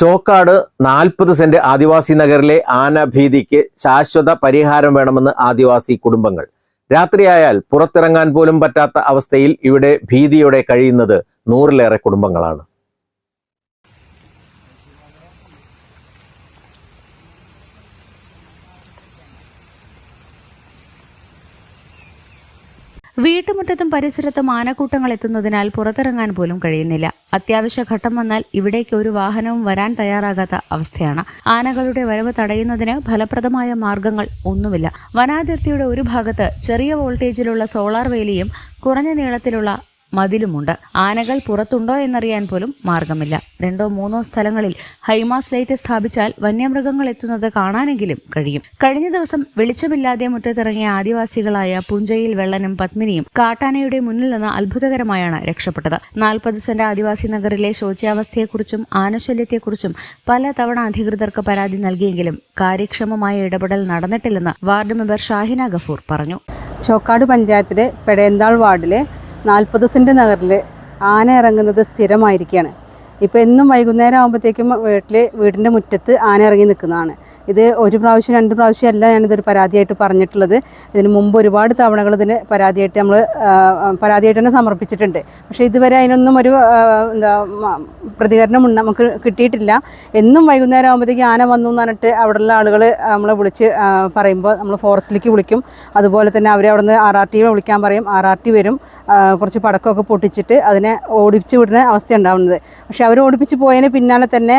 ചോക്കാട് നാൽപ്പത് സെന്റ് ആദിവാസി നഗറിലെ ആനഭീതിക്ക് ശാശ്വത പരിഹാരം വേണമെന്ന് ആദിവാസി കുടുംബങ്ങൾ. രാത്രിയായാൽ പുറത്തിറങ്ങാൻ പോലും പറ്റാത്ത അവസ്ഥയിൽ ഇവിടെ ഭീതിയോടെ കഴിയുന്നത് നൂറിലേറെ കുടുംബങ്ങളാണ്. വീട്ടുമുറ്റത്തും പരിസരത്തും ആനക്കൂട്ടങ്ങൾ എത്തുന്നതിനാൽ പുറത്തിറങ്ങാൻ പോലും കഴിയുന്നില്ല. അത്യാവശ്യ ഘട്ടം വന്നാൽ ഇവിടേക്ക് ഒരു വാഹനവും വരാൻ തയ്യാറാകാത്ത അവസ്ഥയാണ്. ആനകളുടെ വരവ് തടയുന്നതിന് ഫലപ്രദമായ മാർഗങ്ങൾ ഒന്നുമില്ല. വനാതിർത്തിയുടെ ഒരു ഭാഗത്ത് ചെറിയ വോൾട്ടേജിലുള്ള സോളാർ വേലിയും കുറഞ്ഞ നീളത്തിലുള്ള മതിലുമുണ്ട്. ആനകൾ പുറത്തുണ്ടോ എന്നറിയാൻ പോലും മാർഗമില്ല. രണ്ടോ മൂന്നോ സ്ഥലങ്ങളിൽ ഹൈമാസ് ലൈറ്റ് സ്ഥാപിച്ചാൽ വന്യമൃഗങ്ങൾ എത്തുന്നത് കാണാനെങ്കിലും കഴിയും. കഴിഞ്ഞ ദിവസം വെളിച്ചമില്ലാതെ മുറ്റത്തിറങ്ങിയ ആദിവാസികളായ പുഞ്ചയിൽ വെള്ളനും പത്മിനിയും കാട്ടാനയുടെ മുന്നിൽ നിന്ന് അത്ഭുതകരമായാണ് രക്ഷപ്പെട്ടത്. നാൽപ്പത് സെന്റ് ആദിവാസി നഗറിലെ ശോച്യാവസ്ഥയെക്കുറിച്ചും ആനശല്യത്തെക്കുറിച്ചും പല തവണ അധികൃതർക്ക് പരാതി നൽകിയെങ്കിലും കാര്യക്ഷമമായ ഇടപെടൽ നടന്നിട്ടില്ലെന്ന് വാർഡ് മെമ്പർ ഷാഹിന ഗഫൂർ പറഞ്ഞു. ചോക്കാട് പഞ്ചായത്തിലെ പെടയന്താൾ വാർഡിലെ നാൽപ്പത് സെന്റ് നഗറിൽ ആന ഇറങ്ങുന്നത് സ്ഥിരമായിരിക്കുകയാണ്. ഇപ്പോൾ എന്നും വൈകുന്നേരം ആകുമ്പോഴത്തേക്കും വീട്ടിൽ വീടിന്റെ മുറ്റത്ത് ആന ഇറങ്ങി നിൽക്കുന്നതാണ്. ഇത് ഒരു പ്രാവശ്യം രണ്ട് പ്രാവശ്യം അല്ല ഞാനിതൊരു പരാതിയായിട്ട് പറഞ്ഞിട്ടുള്ളത്. ഇതിന് മുമ്പ് ഒരുപാട് തവണകൾ ഇതിന് പരാതിയായിട്ട് നമ്മൾ പരാതിയായിട്ട് തന്നെ സമർപ്പിച്ചിട്ടുണ്ട്. പക്ഷേ ഇതുവരെ അതിനൊന്നും ഒരു എന്താ പ്രതികരണം നമുക്ക് കിട്ടിയിട്ടില്ല. എന്നും വൈകുന്നേരം ആകുമ്പോഴത്തേക്ക് ആന വന്നു എന്ന് പറഞ്ഞിട്ട് അവിടെയുള്ള ആളുകൾ നമ്മളെ വിളിച്ച് പറയുമ്പോൾ നമ്മൾ ഫോറസ്റ്റിലേക്ക് വിളിക്കും. അതുപോലെ തന്നെ അവരെ അവിടെ നിന്ന് ആർ ആർ ടി വിളിക്കാൻ പറയും. ആർ ആർ ടി വരും. കുറച്ച് പടക്കമൊക്കെ പൊട്ടിച്ചിട്ട് അതിനെ ഓടിപ്പിച്ച് വിടുന്ന അവസ്ഥ ഉണ്ടാവുന്നത് പക്ഷേ അവർ ഓടിപ്പിച്ച് പോയതിന് പിന്നാലെ തന്നെ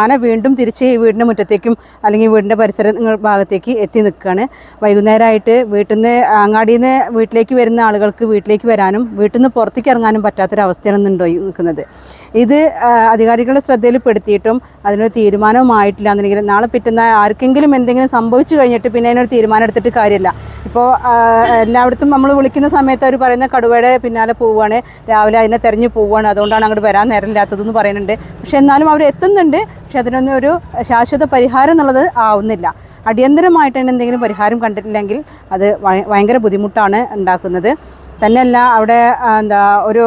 ആന വീണ്ടും തിരിച്ച് വീടിന്റെ മുറ്റത്തേക്കും അല്ലെങ്കിൽ വീടിന്റെ പരിസര ഭാഗത്തേക്ക് എത്തി നിൽക്കുകയാണ്. വൈകുന്നേരമായിട്ട് വീട്ടിൽ നിന്ന് അങ്ങാടിയിൽ നിന്ന് വീട്ടിലേക്ക് വരുന്ന ആളുകൾക്ക് വീട്ടിലേക്ക് വരാനും വീട്ടിൽ നിന്ന് പുറത്തേക്ക് ഇറങ്ങാനും പറ്റാത്തൊരവസ്ഥയാണ് ഇന്ന് ഉണ്ടായി നിൽക്കുന്നത്. ഇത് അധികാരികളുടെ ശ്രദ്ധയിൽ പെടുത്തിയിട്ടും അതിനൊരു തീരുമാനവുമായിട്ടില്ല എന്നുണ്ടെങ്കിൽ നാളെ പിറ്റുന്ന ആർക്കെങ്കിലും എന്തെങ്കിലും സംഭവിച്ചു കഴിഞ്ഞിട്ട് പിന്നെ അതിനൊരു തീരുമാനം എടുത്തിട്ട് കാര്യമില്ല. ഇപ്പോൾ എല്ലായിടത്തും നമ്മൾ വിളിക്കുന്ന സമയത്ത് അവർ പറയുന്ന കടുവയുടെ പിന്നാലെ പോവുകയാണ് രാവിലെ അതിനെ തെരഞ്ഞു പോവുകയാണ് അതുകൊണ്ടാണ് അങ്ങോട്ട് വരാൻ നേരമില്ലാത്തതെന്ന് പറയുന്നുണ്ട്. പക്ഷേ എന്നാലും അവർ എത്തുന്നുണ്ട്. പക്ഷെ അതിനൊന്നും ഒരു ശാശ്വത പരിഹാരം എന്നുള്ളത് ആവുന്നില്ല. അടിയന്തരമായിട്ട് എന്തെങ്കിലും പരിഹാരം കണ്ടിട്ടില്ലെങ്കിൽ അത് ഭയ- ഭയങ്കര ബുദ്ധിമുട്ടാണ് ഉണ്ടാക്കുന്നത്. തന്നെയല്ല അവിടെ എന്താ ഒരു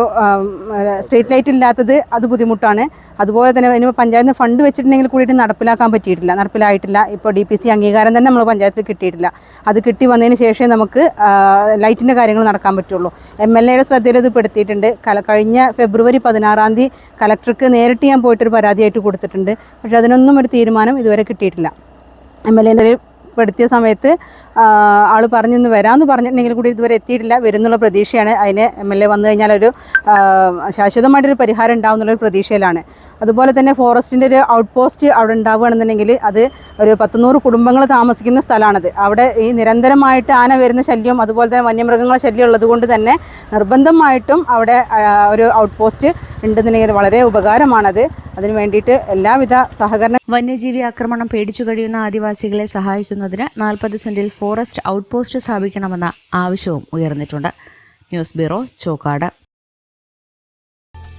സ്ട്രീറ്റ് ലൈറ്റ് ഇല്ലാത്തത് അത് ബുദ്ധിമുട്ടാണ്. അതുപോലെ തന്നെ ഇനി പഞ്ചായത്ത് നിന്ന് ഫണ്ട് വെച്ചിട്ടുണ്ടെങ്കിൽ കൂടിയിട്ട് നടപ്പിലാക്കാൻ പറ്റിയിട്ടില്ല നടപ്പിലായിട്ടില്ല. ഇപ്പോൾ ഡി പി സി അംഗീകാരം തന്നെ നമ്മൾ പഞ്ചായത്തിൽ കിട്ടിയിട്ടില്ല. അത് കിട്ടി വന്നതിന് ശേഷമേ നമുക്ക് ലൈറ്റിന്റെ കാര്യങ്ങൾ നടക്കാൻ പറ്റുള്ളൂ. എം എൽ എയുടെ ശ്രദ്ധയിൽ ഇത് പെടുത്തിയിട്ടുണ്ട്. കല കഴിഞ്ഞ ഫെബ്രുവരി പതിനാറാം തീയതി കലക്ടർക്ക് നേരിട്ട് ഞാൻ പോയിട്ടൊരു പരാതിയായിട്ട് കൊടുത്തിട്ടുണ്ട്. പക്ഷേ അതിനൊന്നും ഒരു തീരുമാനം ഇതുവരെ കിട്ടിയിട്ടില്ല. എം എൽ എന്റെ പെടുത്തിയ സമയത്ത് ആൾ പറഞ്ഞെന്ന് വരാമെന്ന് പറഞ്ഞിട്ടുണ്ടെങ്കിൽ കൂടി ഇതുവരെ എത്തിയിട്ടില്ല. വരുന്നുള്ള പ്രതീക്ഷയാണ്. അതിന് എം എൽ എ വന്നു കഴിഞ്ഞാൽ ഒരു ശാശ്വതമായിട്ടൊരു പരിഹാരം ഉണ്ടാവും എന്നുള്ളൊരു പ്രതീക്ഷയിലാണ്. അതുപോലെ തന്നെ ഫോറസ്റ്റിന്റെ ഒരു ഔട്ട് പോസ്റ്റ് അവിടെ ഉണ്ടാവുകയാണെന്നുണ്ടെങ്കിൽ അത് ഒരു പത്തുനൂറ് കുടുംബങ്ങൾ താമസിക്കുന്ന സ്ഥലമാണത്. അവിടെ ഈ നിരന്തരമായിട്ട് ആന വരുന്ന ശല്യം അതുപോലെ തന്നെ വന്യമൃഗങ്ങളുടെ ശല്യം ഉള്ളത് കൊണ്ട് തന്നെ നിർബന്ധമായിട്ടും അവിടെ ഒരു ഔട്ട് പോസ്റ്റ് ഉണ്ടെന്നുണ്ടെങ്കിൽ വളരെ ഉപകാരമാണത്. അതിനു വേണ്ടിയിട്ട് എല്ലാവിധ സഹകരണ വന്യജീവി ആക്രമണം പേടിച്ചു കഴിയുന്ന ആദിവാസികളെ സഹായിക്കുന്നതിന് നാൽപ്പത് സെന്റിൽ ഫോറസ്റ്റ് ഔട്ട്പോസ്റ്റ് സ്ഥാപിക്കണമെന്ന ആവശ്യവും ഉയർന്നിട്ടുണ്ട്. News bureau Chokkad.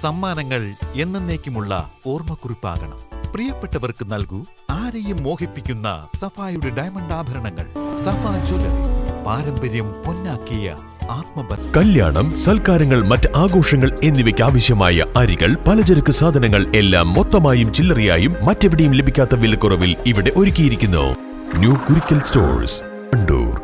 സമ്മാനങ്ങൾ എന്നേക്കുമുള്ള ഓർമ്മക്കുറിപ്പാകണം. പ്രിയപ്പെട്ടവർക്ക് നൽകൂ ആരെയും മോഹിപ്പിക്കുന്ന സഫായുടെ ഡയമണ്ട് ആഭരണങ്ങൾ. സഫാ ജ്വല്ലറി. പാരമ്പര്യം പൊന്നാക്കിയ ആത്മബന്ധം. കല്യാണം സൽക്കാരങ്ങൾ മറ്റ് ആഘോഷങ്ങൾ എന്നിവയ്ക്ക് ആവശ്യമായ അരികൾ പലചരക്ക് സാധനങ്ങൾ എല്ലാം മൊത്തമായും ചില്ലറയായും മറ്റെവിടെയും ലഭിക്കാത്ത വിലക്കുറവിൽ ഇവിടെ ഒരുക്കിയിരിക്കുന്നു. New Kurikkal stores. കണ്ടൂർ